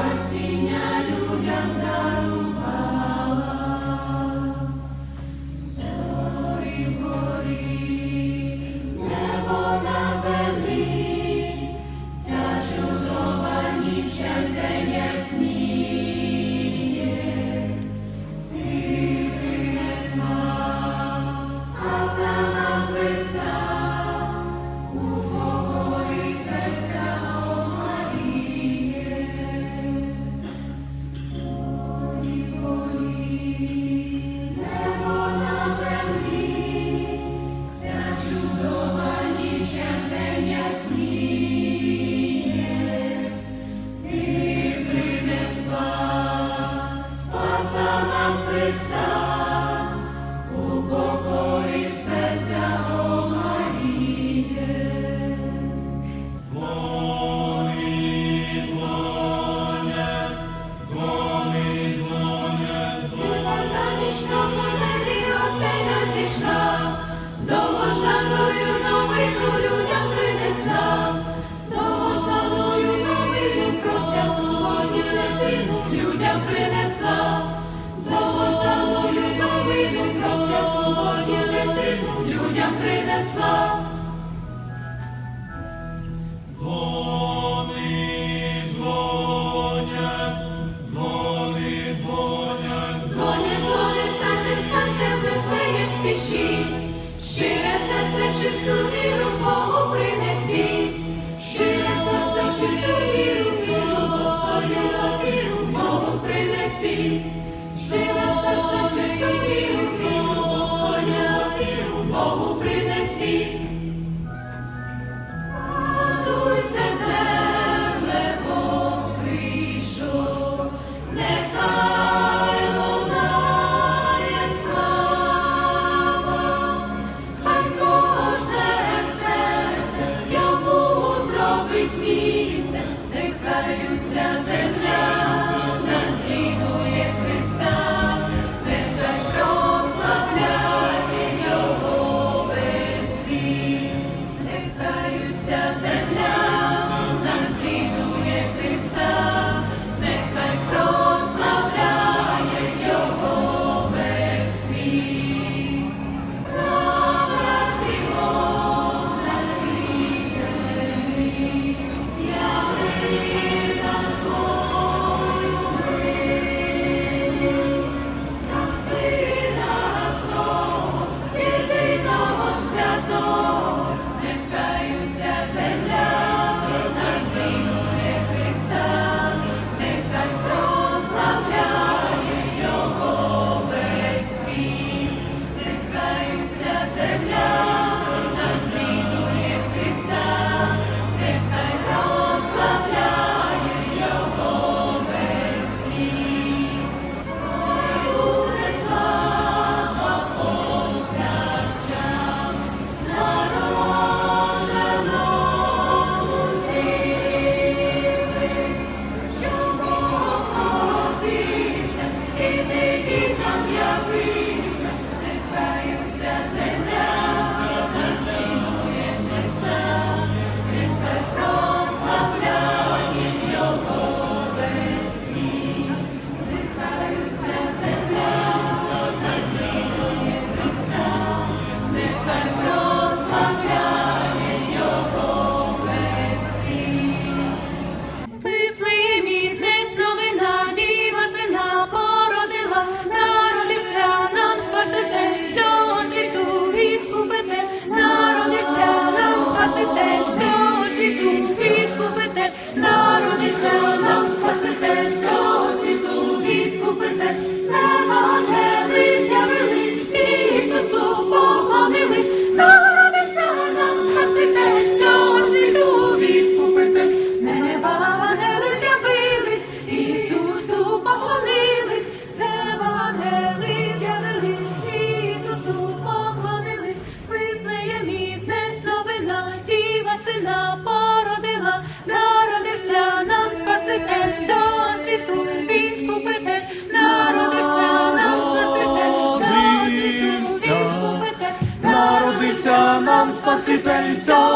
спасіння. Відмійся, нехаюся земля, наслідує Христа, нехай прославляє його весь світ, нехаюся земля. super sol.